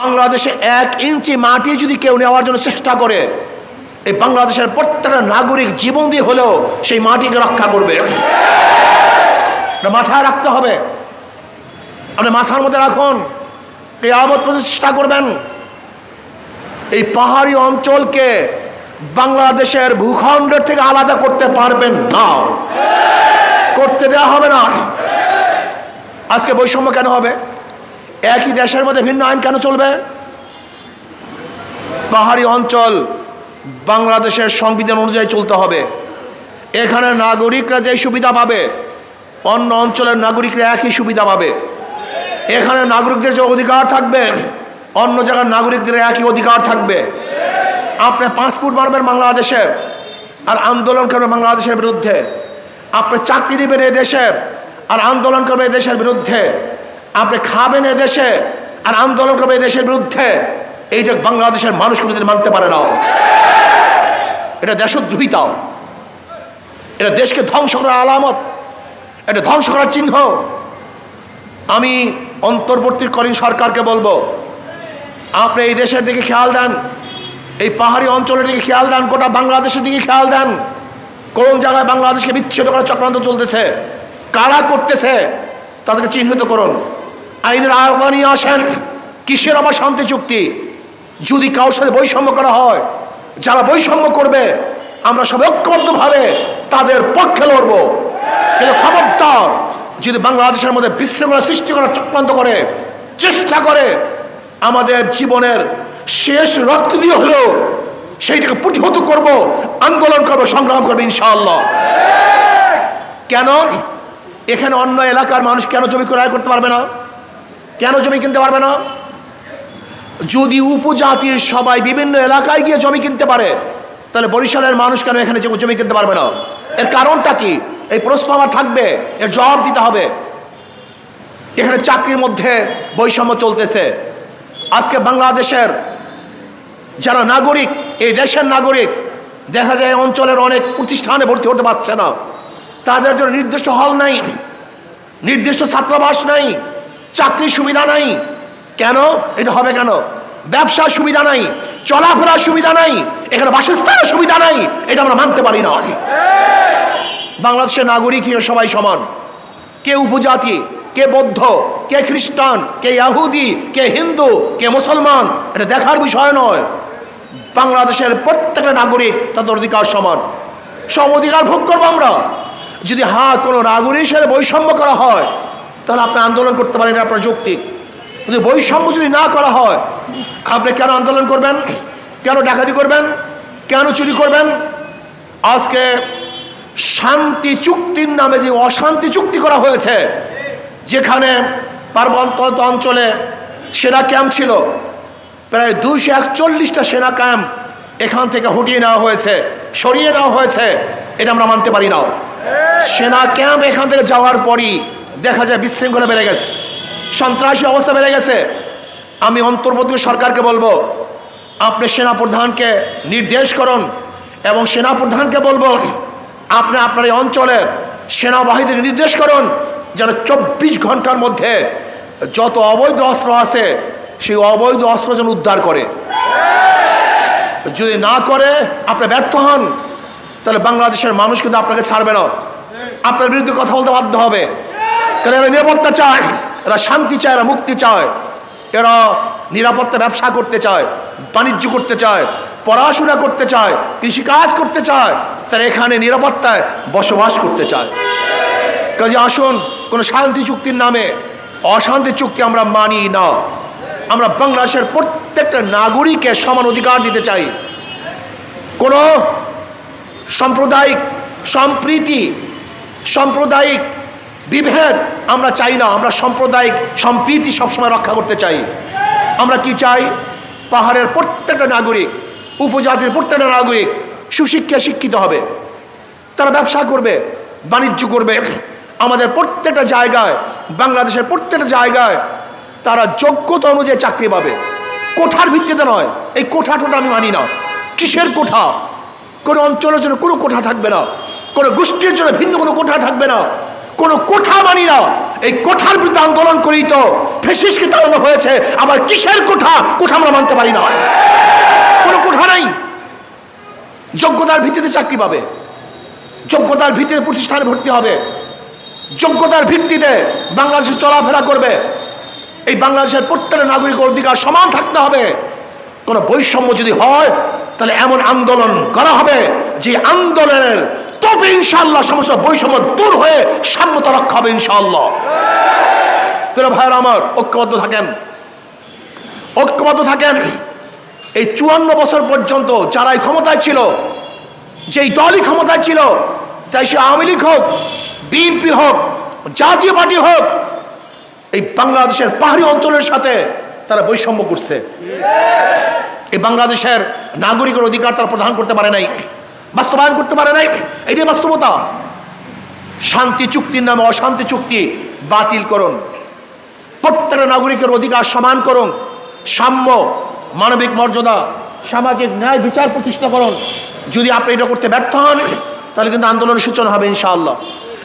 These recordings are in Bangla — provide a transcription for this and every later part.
বাংলাদেশে এক ইঞ্চি মাটি যদি কেউ নেওয়ার জন্য চেষ্টা করে, এই বাংলাদেশের প্রত্যেকটা নাগরিক জীবন দিয়ে হলেও সেই মাটিকে রক্ষা করবে। মাথায় রাখতে হবে। আপনি মাথার মধ্যে রাখুন এই আবদ প্রচেষ্টা করবেন। এই পাহাড়ি অঞ্চলকে বাংলাদেশের ভূখণ্ডের থেকে আলাদা করতে পারবেন না। করতে দেওয়া হবে না। আজকে বৈষম্য কেন হবে? একই দেশের মধ্যে ভিন্ন আইন কেন চলবে? পাহাড়ি অঞ্চল বাংলাদেশের সংবিধান অনুযায়ী চলতে হবে। এখানে নাগরিকরা যে সুবিধা পাবে, অন্য অঞ্চলের নাগরিকরা একই সুবিধা পাবে। এখানে নাগরিকদের যে অধিকার থাকবে, অন্য জায়গার নাগরিকদের একই অধিকার থাকবে। আপনি পাসপোর্ট মারবেন বাংলাদেশের আর আন্দোলন করবেন বাংলাদেশের বিরুদ্ধে। আপনি চাকরি নেবেন এই দেশের আর আন্দোলন করবেন এই দেশের বিরুদ্ধে। আপনি খাবেন দেশে আর আন্দোলন করবেন দেশের বিরুদ্ধে এইটা বাংলাদেশের মানুষ কোনোদিন মানতে পারে না। এটা দেশদ্রোহিতা। এটা দেশকে ধ্বংস করার আলামত। এটা ধ্বংস করার চিহ্ন। আমি অন্তর্বর্তীকালীন সরকারকে বলব, আপনি এই দেশের দিকে খেয়াল দেন, এই পাহাড়ি অঞ্চলের দিকে খেয়াল দেন, গোটা বাংলাদেশের দিকে খেয়াল দেন, কোন জায়গায় বাংলাদেশকে বিচ্ছেদ করার চক্রান্ত চলতেছে, কারা করতেছে, তাদেরকে চিহ্নিত করুন। আইনের আহ্বান নিয়ে আসেন। কিসের আবার শান্তি চুক্তি? যদি কারোর সাথে বৈষম্য করা হয়, যারা বৈষম্য করবে, আমরা সবাই ঐক্যবদ্ধভাবে তাদের পক্ষে লড়বো। কিন্তু খবরদার, যদি বাংলাদেশের মধ্যে বিশৃঙ্খলা সৃষ্টি করার চক্রান্ত করে, চেষ্টা করে, আমাদের জীবনের শেষ রক্ত দিয়ে হলেও সেইটাকে প্রতিহত করব, আন্দোলন করব, সংগ্রাম করব ইনশাআল্লাহ। কেন? এখানে অন্য এলাকার মানুষ কেন জমি ক্রয় করতে পারবে না? কেন জমি কিনতে পারবে না? যদি উপজাতির সবাই বিভিন্ন এলাকায় গিয়ে জমি কিনতে পারে, তাহলে বরিশালের মানুষ কেন এখানে জমি কিনতে পারবে না? এর কারণটা কি? এই প্রশ্ন আমার থাকবে, এর জবাব দিতে হবে। এখানে চাকরির মধ্যে বৈষম্য চলতেছে। আজকে বাংলাদেশের যারা নাগরিক, এই দেশের নাগরিক, দেখা যায় অঞ্চলের অনেক প্রতিষ্ঠানে ভর্তি হতে পারছে না। তাদের জন্য নির্দিষ্ট হল নাই, নির্দিষ্ট ছাত্রাবাস নাই। চাকরির সুবিধা নাই। কেন? এটা হবে কেন? ব্যবসার সুবিধা নাই, চলাফেরার সুবিধা নাই, এখানে বাসস্থানের সুবিধা নাই, এটা আমরা মানতে পারি না। বাংলাদেশের নাগরিক হিসেবে সবাই সমান। কে উপজাতি, কে বৌদ্ধ, কে খ্রিস্টান, কে ইয়াহুদি কে হিন্দু, কে মুসলমান, এটা দেখার বিষয় নয়। বাংলাদেশের প্রত্যেকটা নাগরিক তাদের অধিকার সমান। সম অধিকার ভোগ করব আমরা। যদি হ্যাঁ কোনো নাগরিক হিসেবে বৈষম্য করা হয় তাহলে আপনি আন্দোলন করতে পারেন, এটা আপনার যৌক্তিক। যদি বৈষম্য যদি না করা হয়, আপনি কেন আন্দোলন করবেন? কেন ডাকাতি করবেন? কেন চুরি করবেন? আজকে শান্তি চুক্তির নামে যে অশান্তি চুক্তি করা হয়েছে, যেখানে পার্বত্য অঞ্চলে সেনা ক্যাম্প ছিল, প্রায় দুইশো একচল্লিশটা সেনা ক্যাম্প এখান থেকে হটিয়ে নেওয়া হয়েছে, সরিয়ে নেওয়া হয়েছে, এটা আমরা মানতে পারি না। সেনা ক্যাম্প এখান থেকে যাওয়ার পরই দেখা যায় বিশৃঙ্খলা বেড়ে গেছে। সন্ত্রাসী অবস্থা বেড়ে গেছে। আমি অন্তর্বর্তী সরকারকে বলব, আপনি সেনা প্রধানকে নির্দেশ করুন এবং সেনা প্রধানকে বলব, আপনি আপনার এই অঞ্চলের সেনাবাহিনীর নির্দেশ করুন যেন চব্বিশ ঘণ্টার মধ্যে যত অবৈধ অস্ত্র আছে, সেই অবৈধ অস্ত্র যেন উদ্ধার করে। যদি না করে, আপনি ব্যর্থ হন, তাহলে বাংলাদেশের মানুষ কিন্তু আপনাকে ছাড়বে না। আপনার বিরুদ্ধে কথা বলতে বাধ্য হবে। কারণ এরা নিরাপত্তা চায়? এরা শান্তি চায়, এরা মুক্তি চায়। এরা নিরাপত্তা ব্যবসা করতে চায়, বাণিজ্য করতে চায়, পড়াশোনা করতে চায়, কৃষিকাজ করতে চায়, তারা এখানে নিরাপত্তায় বসবাস করতে চায়। কাজে আসুন, কোনো শান্তি চুক্তির নামে। অশান্তি চুক্তি আমরা মানি না। আমরা বাংলাদেশের প্রত্যেকটা নাগরিকের সমান অধিকার দিতে চাই। কোনো সাম্প্রদায়িক সম্প্রীতি, সাম্প্রদায়িক বিভেদ আমরা চাই না, আমরা সাম্প্রদায়িক সম্প্রীতি সবসময় রক্ষা করতে চাই। আমরা কি চাই? পাহাড়ের প্রত্যেকটা নাগরিক, উপজাতির প্রত্যেকটা নাগরিক সুশিক্ষা শিক্ষিত হবে। তারা ব্যবসা করবে, বাণিজ্য করবে। আমাদের প্রত্যেকটা জায়গায়, বাংলাদেশের প্রত্যেকটা জায়গায় তারা যোগ্যতা অনুযায়ী চাকরি পাবে। কোঠার ভিত্তিতে নয়, এই কোঠা টোটা আমি মানি না। কিসের কোঠা? কোনো অঞ্চলের জন্য কোনো কোঠা থাকবে না। কোনো গোষ্ঠীর জন্য ভিন্ন কোনো কোঠা থাকবে না। কোনো কোঠা মানি না। এই কোঠার বিরুদ্ধে আন্দোলন করেই তো ফেসিসকে তাড়ানো হয়েছে। আবার কিসের কোঠা? কোঠা আমরা মানতে পারি না। কোনো কোঠা নাই। যোগ্যতার ভিত্তিতে চাকরি পাবে। যোগ্যতার ভিত্তিতে প্রতিষ্ঠানে ভর্তি হবে। যোগ্যতার ভিত্তিতে বাংলাদেশে চলাফেরা করবে। এই বাংলাদেশের প্রত্যেকটা নাগরিকের অধিকার সমান থাকতে হবে। কোনো বৈষম্য যদি হয়, তাহলে এমন আন্দোলন করা হবে যে আন্দোলনের তবে ইনশাল্লাহ সমস্ত বৈষম্য দূর হয়ে সাম্যতা রক্ষা হবে ইনশাল্লাহ প্রিয় ভাইয়ের আমার, ঐক্যবদ্ধ থাকেন। ঐক্যবদ্ধ থাকেন। এই চুয়ান্ন বছর পর্যন্ত যারাই ক্ষমতায় ছিল, যেই দলই ক্ষমতায় ছিল, চাই সে আওয়ামী লীগ হোক, বিএনপি হোক, জাতীয় পার্টি হোক, এই বাংলাদেশের পাহাড়ি অঞ্চলের সাথে তারা বৈষম্য করছে। এই বাংলাদেশের নাগরিকের অধিকার তারা প্রদান করতে পারে নাই। বাস্তবায়ন করতে পারে নাই। এটাই বাস্তবতা, শান্তি চুক্তির নামে অশান্তি চুক্তি বাতিল করুন। প্রত্যেকটা নাগরিকের অধিকার সমান করুন। সাম্য, মানবিক মর্যাদা, সামাজিক ন্যায় বিচার প্রতিষ্ঠা করুন। যদি আপনি এটা করতে ব্যর্থ হন, তাহলে কিন্তু আন্দোলনের সূচনা হবে ইনশাআল্লাহ।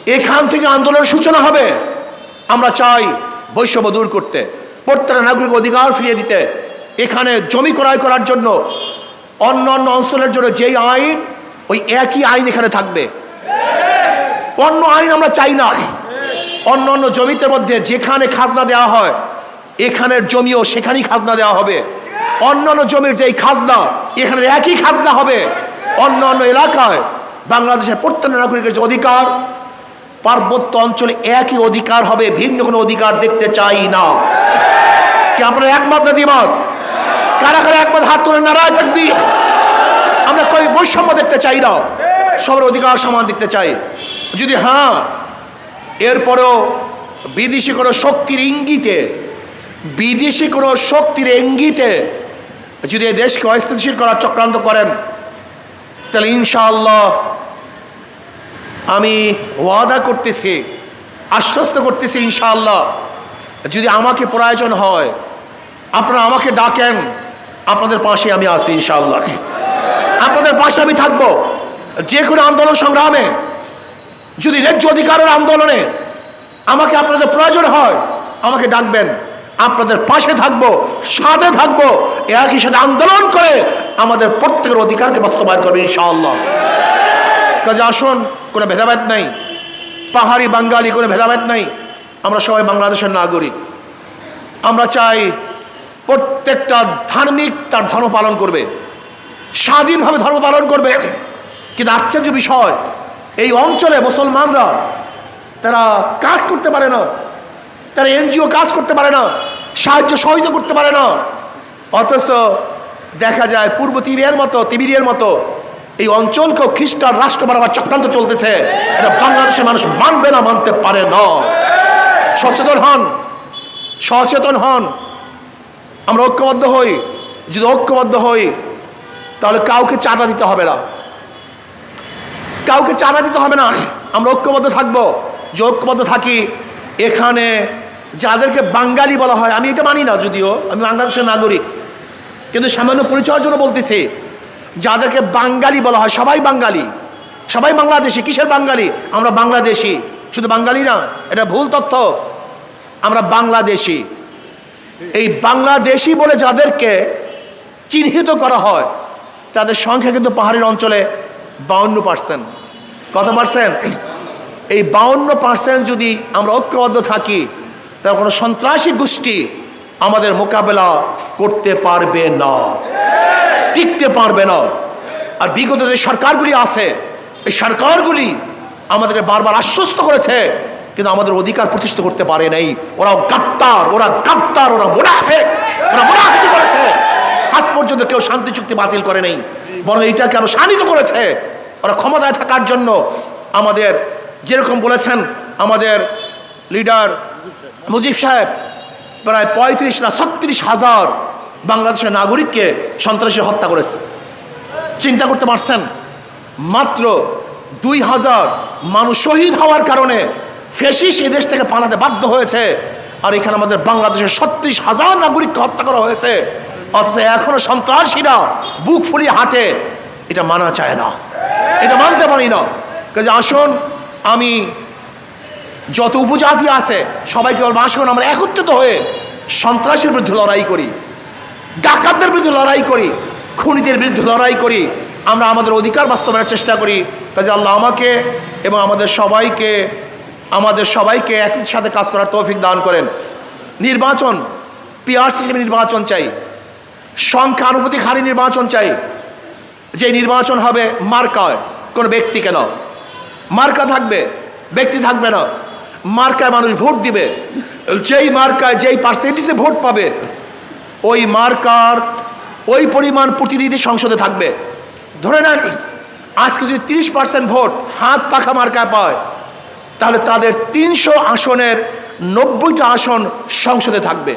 এখান থেকে আন্দোলনের সূচনা হবে। আমরা চাই বৈষম্য দূর করতে, প্রত্যেকটা নাগরিক অধিকার ফিরিয়ে দিতে। এখানে জমি ক্রয় করার জন্য অন্য অন্য অঞ্চলের জন্য যেই আইন ওই একই আইন এখানে থাকবে। অন্য আইন আমরা চাই না। অন্য অন্য জমিতে মধ্যে যেখানে খাজনা দেওয়া হয়, এখানের জমিও সেখানেই খাজনা দেওয়া হবে। অন্য অন্য জমির যেই খাজনা এখানে একই খাজনা হবে। অন্য অন্য এলাকায় বাংলাদেশের প্রত্যেক নাগরিকের যে অধিকার, পার্বত্য অঞ্চলে একই অধিকার হবে, ভিন্ন কোনো অধিকার দেখতে চাই না। কি আপনার একমত না কারা কারা একমত? হাত তুলে নারায় থাকবি। আমরা কই বৈষম্য দেখতে চাই না, সবার অধিকার সমান দেখতে চাই। যদি হ্যাঁ এরপরেও বিদেশি কোনো শক্তির ইঙ্গিতে, বিদেশি কোনো শক্তির ইঙ্গিতে যদি এই দেশকে অস্থিতিশীল করার চক্রান্ত করেন, তাহলে ইনশাআল্লাহ আমি ওয়াদা করতেছি, আশ্বস্ত করতেছি ইনশাআল্লাহ, যদি আমাকে প্রয়োজন হয়, আপনারা আমাকে ডাকেন, আপনাদের পাশে আমি আছি ইনশাআল্লাহ। আপনাদের পাশে আমি থাকব। যে কোনো আন্দোলন সংগ্রামে, যদি ন্যায্য অধিকারের আন্দোলনে আমাকে আপনাদের প্রয়োজন হয়, আমাকে ডাকবেন। আপনাদের পাশে থাকব, সাথে থাকব, একই সাথে আন্দোলন করে আমাদের প্রত্যেকের অধিকারকে বাস্তবায়ন করবে ইনশাআল্লাহ। কাজে আসুন, কোনো ভেদাভেদ নাই। পাহাড়ি বাঙালি, কোনো ভেদাভেদ নাই। আমরা সবাই বাংলাদেশের নাগরিক। আমরা চাই প্রত্যেকটা ধার্মিক তার ধর্ম পালন করবে। স্বাধীনভাবে ধর্ম পালন করবে। কিন্তু আশ্চর্য বিষয়, এই অঞ্চলে মুসলমানরা, তারা কাজ করতে পারে না। তারা এনজিও কাজ করতে পারে না, সাহায্য সহযোগিতা করতে পারে না। অথচ দেখা যায় পূর্ব তিবিরের মতো তিবিরের মতো এই অঞ্চলকেও খ্রিস্টান রাষ্ট্র বানাবার চক্রান্ত চলতেছে। এটা বাংলাদেশের মানুষ মানবে না, মানতে পারে না। সচেতন হন সচেতন হন। আমরা ঐক্যবদ্ধ হই। যদি ঐক্যবদ্ধ হই তাহলে কাউকে চাঁদা দিতে হবে না। কাউকে চাঁদা দিতে হবে না। আমরা ঐক্যবদ্ধ থাকব। যে ঐক্যবদ্ধ থাকি, এখানে যাদেরকে বাঙালি বলা হয়, আমি এটা মানি না যদিও, আমি বাংলাদেশের নাগরিক। কিন্তু সামান্য পরিচয়ের জন্য বলতেছি, যাদেরকে বাঙালি বলা হয়, সবাই বাঙালি। সবাই বাংলাদেশি, কিসের বাঙালি? আমরা বাংলাদেশি। শুধু বাঙালি না, এটা ভুল তথ্য। আমরা বাংলাদেশি। এই বাংলাদেশি বলে যাদেরকে চিহ্নিত করা হয় তাদের সংখ্যা কিন্তু পাহাড়ের অঞ্চলে বাউন্ন পার্সেন্ট কত পার্সেন্ট এই বাউন্ন পার্সেন্ট যদি আমরা ঐক্যবদ্ধ থাকি, তাহলে কোনো সন্ত্রাসী গোষ্ঠী আমাদের মোকাবেলা করতে পারবে না। টিকতে পারবে না। আর বিগত যে সরকারগুলি আছে, এই সরকারগুলি আমাদের বারবার আশ্বস্ত করেছে, কিন্তু আমাদের অধিকার প্রতিষ্ঠা করতে পারে নাই। ওরা গাত্তার ওরা গাত্তার ওরা মুনাফেক, ওরা মুনাফিকি করেছে। আজ পর্যন্ত কেউ শান্তি চুক্তি বাতিল করে নেই। বরং এইটাকে আরও শানিত করেছে। ওরা ক্ষমতায় থাকার জন্য আমাদের যেরকম বলেছেন আমাদের লিডার মুজিব সাহেব, প্রায় পঁয়ত্রিশ না ছত্রিশ হাজার বাংলাদেশের নাগরিককে সন্ত্রাসী হত্যা করেছে। চিন্তা করতে পারছেন? মাত্র দুই হাজার মানুষ শহীদ হওয়ার কারণে ফেসিস এই দেশ থেকে পালাতে বাধ্য হয়েছে। আর এখানে আমাদের বাংলাদেশের ছত্রিশ হাজার নাগরিককে হত্যা করা হয়েছে। অথচ এখনও সন্ত্রাসীরা বুক ফুলিয়ে হাঁটে। এটা মানা চায় না। এটা মানতে পারি না। কাজে আসুন, আমি যত উপজাতি আছে, সবাইকে বলব, আসুন, আমরা একত্রিত হয়ে সন্ত্রাসের বিরুদ্ধে লড়াই করি, ডাকাতদের বিরুদ্ধে লড়াই করি, খুনিদের বিরুদ্ধে লড়াই করি, আমরা আমাদের অধিকার বাস্তবায়নের চেষ্টা করি। কাজে আল্লাহ আমাকে এবং আমাদের সবাইকে আমাদের সবাইকে একই সাথে কাজ করার তৌফিক দান করেন। নির্বাচন পিআর সিস্টেমে নির্বাচন চাই। সংখ্যানুপাতিক হারে নির্বাচন চাই। যে নির্বাচন হবে মার্কায়, কোনো ব্যক্তি কেন? মার্কা থাকবে, ব্যক্তি থাকবে না। মার্কায় মানুষ ভোট দিবে। যেই মার্কায় যেই পার্সেন্টেজে ভোট পাবে, ওই মার্কার ওই পরিমাণ প্রতিনিধি সংসদে থাকবে। ধরে নেন, আজকে যদি তিরিশ পার্সেন্ট ভোট হাত পাখা মার্কায় পায়, তাহলে তাদের তিনশো আসনের নব্বইটা আসন সংসদে থাকবে।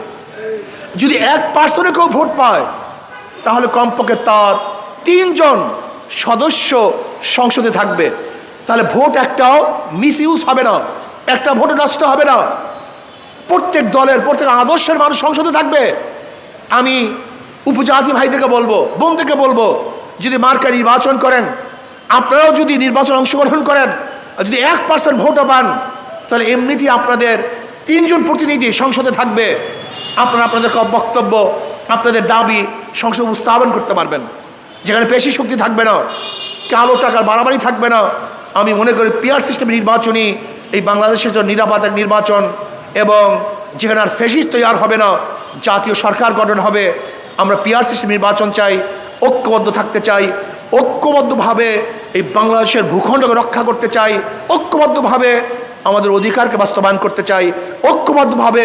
যদি এক পার্সনে কেউ ভোট পায়, তাহলে কমপক্ষে তার তিনজন সদস্য সংসদে থাকবে। তাহলে ভোট একটাও মিস ইউজ হবে না, একটা ভোটও নষ্ট হবে না। প্রত্যেক দলের, প্রত্যেক আদর্শের মানুষ সংসদে থাকবে। আমি উপজাতি ভাইদেরকে বলব, বোনদেরকে বলব, যদি মার্কা নির্বাচন করেন, আপনারাও যদি নির্বাচন অংশগ্রহণ করেন যদি এক পার্সেন্ট ভোটও পান, তাহলে এমনিতেই আপনাদের তিনজন প্রতিনিধি সংসদে থাকবে। আপনারা আপনাদের বক্তব্য, আপনাদের দাবি সংসদে উপস্থাপন করতে পারবেন। যেখানে পেশি শক্তি থাকবে না, কালো টাকার বাড়াবাড়ি থাকবে না। আমি মনে করি পিয়ার সিস্টেম নির্বাচনই এই বাংলাদেশের জন্য নিরাপদ এক নির্বাচন এবং যেখানে আর ফেসিস তৈরি হবে না, জাতীয় সরকার গঠন হবে, আমরা পিয়ার সিস্টেম নির্বাচন চাই, ঐক্যবদ্ধ থাকতে চাই, ঐক্যবদ্ধভাবে এই বাংলাদেশের ভূখণ্ডকে রক্ষা করতে চাই, ঐক্যবদ্ধভাবে আমাদের অধিকারকে বাস্তবায়ন করতে চাই, ঐক্যবদ্ধভাবে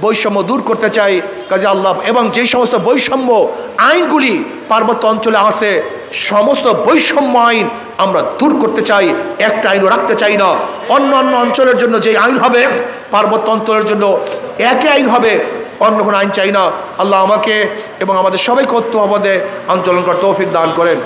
বৈষম্য দূর করতে চাই। কাজে আল্লাহ, এবং যেই সমস্ত বৈষম্য আইনগুলি পার্বত্য অঞ্চলে আছে, সমস্ত বৈষম্য আইন আমরা দূর করতে চাই। একটা আইনও রাখতে চাই না। অন্য অন্য অঞ্চলের জন্য যে আইন হবে, পার্বত্য অঞ্চলের জন্য একই আইন হবে, অন্য কোনো আইন চাই না। আল্লাহ আমাকে এবং আমাদের সবাইকে ঐক্যভাবে আন্দোলন করার তৌফিক দান করেন।